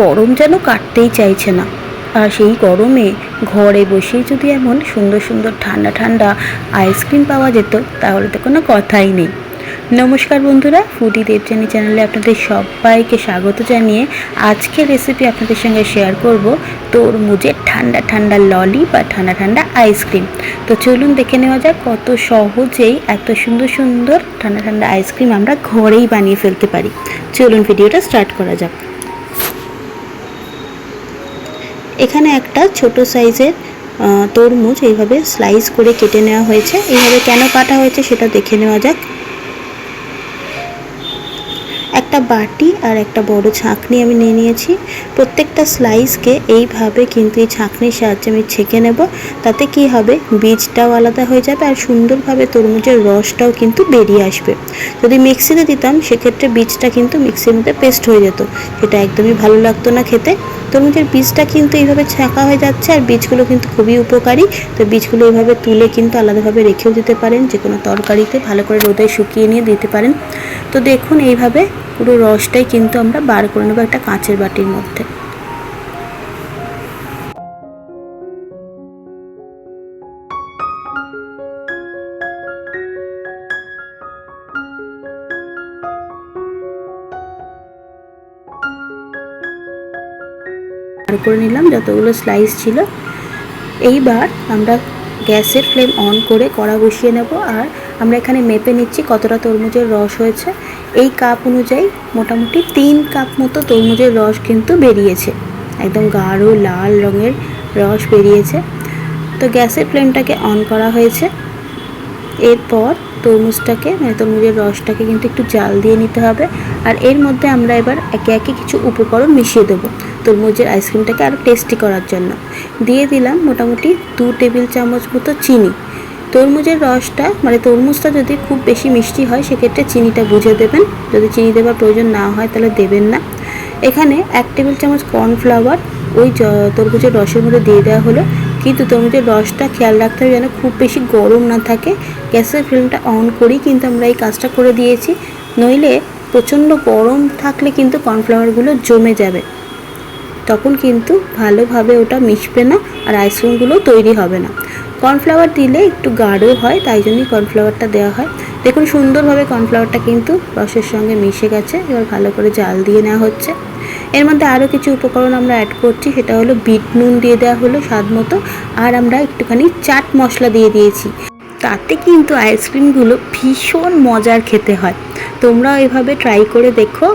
গরম যেন কাটতেই চাইছে না। আর সেই গরমে ঘরে বসেই যদি এমন সুন্দর সুন্দর ঠান্ডা ঠান্ডা আইসক্রিম পাওয়া যেত, তাহলে তো কোনো কথাই নেই। নমস্কার বন্ধুরা ফুডি দেবজানি চ্যানেলে আপনাদের সবাইকে স্বাগত জানিয়ে আজকের রেসিপি আপনাদের সঙ্গে শেয়ার করব তরমুজের ঠান্ডা ঠান্ডা ললি বা ঠান্ডা ঠান্ডা আইসক্রিম তো চলুন দেখে নেওয়া যাক কত সহজেই এত সুন্দর সুন্দর ঠান্ডা ঠান্ডা আইসক্রিম আমরা ঘরেই বানিয়ে ফেলতে পারি। চলুন ভিডিওটা স্টার্ট করা যাক। এখানে একটা ছোট সাইজের তরমুজ এইভাবে স্লাইস করে কেটে নেওয়া হয়েছে। এইভাবে কেন কাটা হয়েছে সেটা দেখে নেওয়া যাক। একটা বাটি আর একটা বড় ছাঁকনি আমি নিয়ে নিয়েছি। প্রত্যেকটা স্লাইসকে এইভাবে কিন্তু এই ছাঁকনির সাহায্যে আমি ছেঁকে নেব। তাতে কি হবে? বীজটাও আলাদা হয়ে যাবে আর সুন্দরভাবে তরমুজের রসটাও কিন্তু বেরিয়ে আসবে। যদি মিক্সিতে দিতাম, সেক্ষেত্রে বীজটা কিন্তু মিক্সির মধ্যে পেস্ট হয়ে যেত। সেটা একদমই ভালো লাগতো না খেতে। তরমুজের বীজটা কিন্তু এইভাবে ছাঁকা হয়ে যাচ্ছে আর বীজগুলো কিন্তু খুবই উপকারী। তো বীজগুলো এইভাবে তুলে কিন্তু আলাদাভাবে রেখেও দিতে পারেন। যে কোনো তরকারিতে ভালো করে রোদে শুকিয়ে নিয়ে দিতে পারেন। তো দেখুন এইভাবে পুরো রসটাই কিন্তু আমরা বার করে নেব একটা কাঁচের বাটির মধ্যে। বার করে নিলাম, যতগুলো স্লাইস ছিল। এইবার আমরা গ্যাসের ফ্লেম অন করে কড়া বসিয়ে নেব আর আমরা এখানে মেপে নিচ্ছি কতটা তরমুজের রস হয়েছে। এই কাপ অনুযায়ী মোটামুটি তিন কাপ মতো তরমুজের রস কিন্তু বেরিয়েছে। একদম গাঢ়, লাল রঙের রস বেরিয়েছে। তো গ্যাসের ফ্লেমটাকে অন করা হয়েছে। এরপর তরমুজটাকে মানে তরমুজের রসটাকে কিন্তু একটু জাল দিয়ে নিতে হবে। আর এর মধ্যে আমরা এবার একে একে কিছু উপকরণ মিশিয়ে দেবো তরমুজের আইসক্রিমটাকে আরও টেস্টি করার জন্য। দিয়ে দিলাম মোটামুটি দু টেবিল চামচ মতো চিনি। তরমুজের রসটা মানে তরমুজটা যদি খুব বেশি মিষ্টি হয়, সেক্ষেত্রে চিনিটা বুঝে দেবেন। যদি চিনি দেওয়ার প্রয়োজন না হয়, তাহলে দেবেন না। এখানে এক টেবিল চামচ কর্নফ্লাওয়ার, ওই তরমুজের রসের মধ্যে দিয়ে দেওয়া হলো। কিন্তু তরমুজের রসটা খেয়াল রাখতে হবে যেন খুব বেশি গরম না থাকে। গ্যাসের ফ্লেমটা অন করেই কিন্তু আমরা এই কাজটা করে দিয়েছি। নইলে প্রচণ্ড গরম থাকলে কিন্তু কর্নফ্লাওয়ারগুলো জমে যাবে। তখন কিন্তু ভালোভাবে ওটা মিশবে না আর আইসক্রিমগুলো তৈরি হবে না। কর্নফ্লাওয়ার দিলে একটু গাঢ় হয়, তাই জন্যই কর্নফ্লাওয়ারটা দেওয়া হয়। দেখুন, সুন্দরভাবে কর্নফ্লাওয়ারটা কিন্তু রসের সঙ্গে মিশে গেছে, এবার ভালো করে জাল দিয়ে নেওয়া হচ্ছে। এর মধ্যে আরও কিছু উপকরণ আমরা অ্যাড করছি, সেটা হলো বিট নুন দিয়ে দেওয়া হলো স্বাদ মতো, আর আমরা একটুখানি চাট মশলা দিয়ে দিয়েছি। তাতে কিন্তু আইসক্রিমগুলো ভীষণ মজার খেতে হয়। তোমরাও এভাবে ট্রাই করে দেখো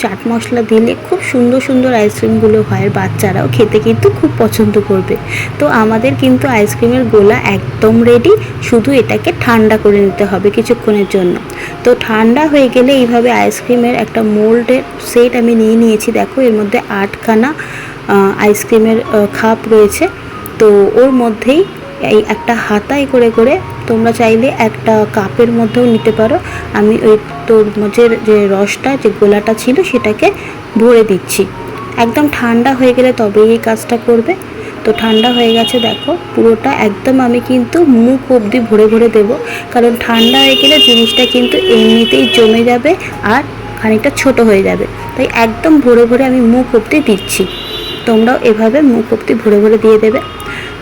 চাট মশলা দিলে খুব সুন্দর সুন্দর আইসক্রিমগুলো হয় আর বাচ্চারাও খেতে কিন্তু খুব পছন্দ করবে। তো আমাদের কিন্তু আইসক্রিমের গোলা একদম রেডি শুধু এটাকে ঠান্ডা করে নিতে হবে কিছুক্ষণের জন্য। তো ঠান্ডা হয়ে গেলে এইভাবে আইসক্রিমের একটা মোল্ডের সেট আমি নিয়ে নিয়েছি, দেখো এর মধ্যে আটখানা আইসক্রিমের খাপ রয়েছে। তো ওর মধ্যেই এই একটা হাতায় করে করে তোমরা চাইলে একটা কাপের মধ্যেও নিতে পারো। আমি ওই তরমুজের যে রসটা, যে গোলাটা ছিল সেটাকে ভরে দিচ্ছি। একদম ঠান্ডা হয়ে গেলে তবেই এই কাজটা করবে। তো ঠান্ডা হয়ে গেছে, দেখো, পুরোটা একদম আমি কিন্তু মুখ অবধি ভরে ভরে দেবো। কারণ ঠান্ডা হয়ে গেলে জিনিসটা কিন্তু এমনিতেই জমে যাবে আর খানিকটা ছোট হয়ে যাবে। তাই একদম ভরে ভরে আমি মুখ অবধি দিচ্ছি। তোমরাও এভাবে মুখ অবধি ভরে ভরে দিয়ে দেবে।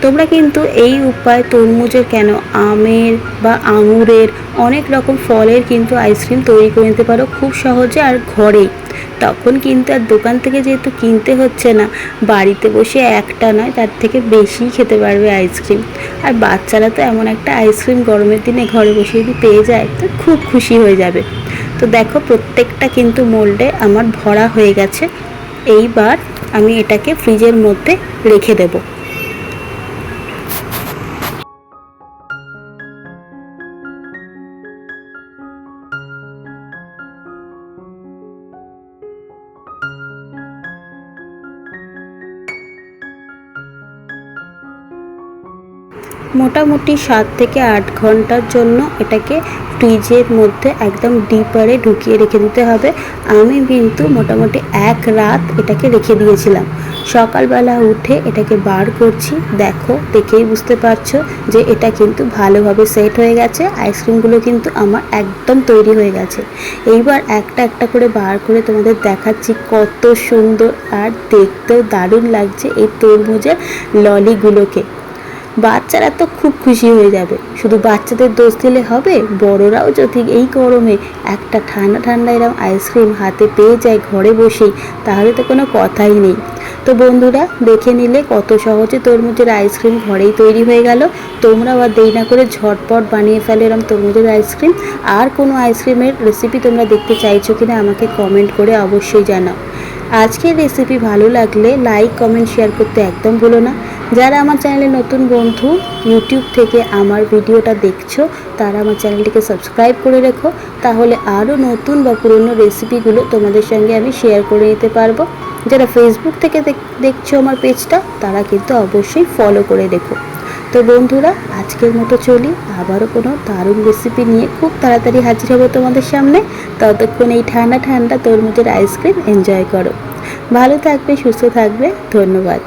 তোমরা কিন্তু এই উপায় তরমুজের কেন আমের বা আঙুরের অনেক রকম ফলের কিন্তু আইসক্রিম তৈরি করে নিতে পারো খুব সহজে আর ঘরেই। তখন কিন্তু আর দোকান থেকে যেহেতু কিনতে হচ্ছে না, বাড়িতে বসে একটা নয়, তার থেকে বেশি খেতে পারবে আইসক্রিম। আর বাচ্চারা তো এমন একটা আইসক্রিম গরমের দিনে ঘরে বসে যদি পেয়ে যায়, তো খুব খুশি হয়ে যাবে। তো দেখো প্রত্যেকটা কিন্তু মোল্ডে আমার ভরা হয়ে গেছে। এইবার আমি এটাকে ফ্রিজের মধ্যে রেখে দেবো। মোটামুটি সাত থেকে আট ঘণ্টার জন্য এটাকে ফ্রিজের মধ্যে একদম ডিপারে ঢুকিয়ে রেখে দিতে হবে। আমি কিন্তু মোটামুটি এক রাত এটাকে রেখে দিয়েছিলাম। সকালবেলা উঠে এটাকে বার করছি। দেখো, দেখেই বুঝতে পারছ যে এটা কিন্তু ভালোভাবে সেট হয়ে গেছে। আইসক্রিমগুলো কিন্তু আমার একদম তৈরি হয়ে গেছে। এইবার একটা একটা করে বার করে তোমাদের দেখাচ্ছি কত সুন্দর আর দেখতেও দারুণ লাগছে এই তরমুজের ললিগুলোকে। বাচ্চারা তো খুব খুশি হয়ে যাবে। শুধু বাচ্চাদের দোষ দিলে হবে, বড়রাও যদি এই গরমে একটা ঠান্ডা ঠান্ডা এরকম আইসক্রিম হাতে পেয়ে যায় ঘরে বসেই, তাহলে তো কোনো কথাই নেই। তো বন্ধুরা, দেখে নিলে কত সহজে তরমুজের আইসক্রিম ঘরেই তৈরি হয়ে গেল। তোমরাও আর দেরি না করে ঝটপট বানিয়ে ফেলো এরকম তরমুজের আইসক্রিম আর কোনো আইসক্রিমের রেসিপি তোমরা দেখতে চাইছো কিনা আমাকে কমেন্ট করে অবশ্যই জানাও। আজকের রেসিপি ভালো লাগলে লাইক কমেন্ট শেয়ার করতে একদম ভুলো না। যারা আমার চ্যানেলে নতুন বন্ধু, ইউটিউব থেকে আমার ভিডিওটা দেখছ, তারা আমার চ্যানেলটিকে সাবস্ক্রাইব করে রেখো, তাহলে আরও নতুন বা পুরনো রেসিপিগুলো তোমাদের সঙ্গে আমি শেয়ার করে নিতে পারব। যারা ফেসবুক থেকে দেখ- দেখছ আমার পেজটা, তারা কিন্তু অবশ্যই ফলো করে রেখো। তো বন্ধুরা, আজকের মতো চলি, আবারও কোনো দারুণ রেসিপি নিয়ে খুব তাড়াতাড়ি হাজির হব তোমাদের সামনে। ততক্ষণ এই ঠান্ডা ঠান্ডা তরমুজের আইসক্রিম এনজয় করো। ভালো থাকবে, সুস্থ থাকবে, ধন্যবাদ।